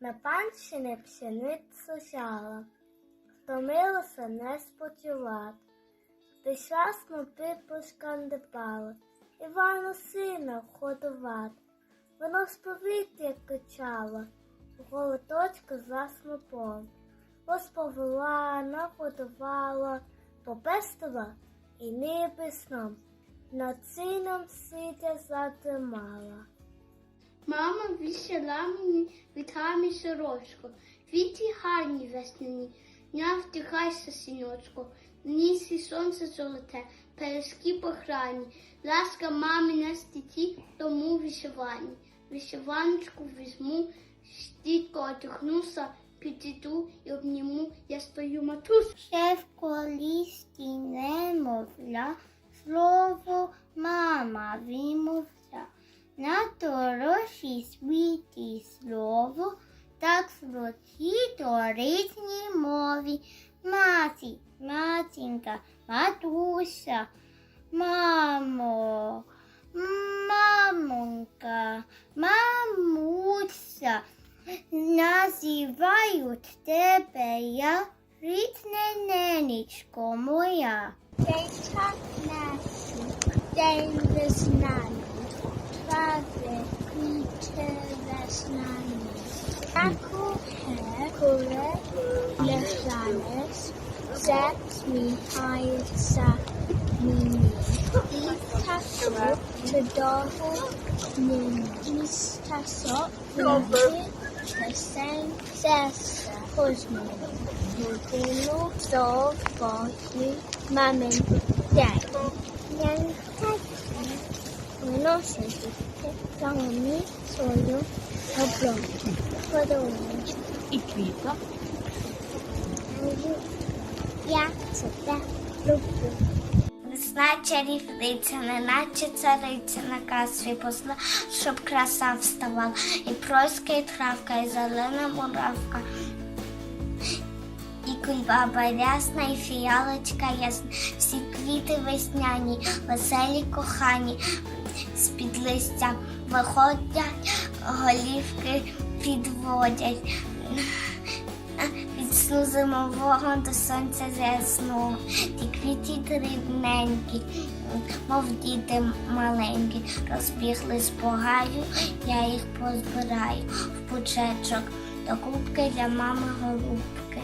На панщині пшеницю жала, втомилося не спочивати. Десь раз снопи пошкандипали, Івану сина входувати. Воно з повітря качало, голоточка за снопом. Розповела, нагодувала, попестила і ніби сном. Над сином сидя затримала. Мама вісила мені вітрами сорочку. Віті гарні весняні, не втихайся, синочку. Нісі сонце золоте, перешки похрані. Ласка мами на стіті, тому вишивані. Вишиваночку візьму, стітко отихнуся, підійду і обніму, я стою матусю. Ще в колісті немовля, слово мама вимовля. На дорожі світі слово, так у різній мові. Маті, матінка, матуся, мамо, мамонька, мамуся. Називають тебе я, рідне ненечко моя. День наші, день весняний, Thomas, Zet Mihail Sakmini, Ithatra Tadahul Nistasot Vinakit Hussain Sessa Husman Mudulu Dov Bogli Mamin Dad Yan Haki Menoshiki Tangami Soyo Oblong Kodomi Ikvita Квітка. Я тебе люблю. Неначе цариця на касві посла, щоб краса вставала, і пройська, і травка, і зелена муравка. І кульбаба рясна, і фіалочка ясна, всі квіти весняні, веселі кохані, з-під листя виходять, голівки підводять. Сну зимового до сонця зясну, ті квіті дрібненькі, мов діти маленькі, розбіглись по гаю, я їх позбираю в пучечок. До кубки для мами голубки.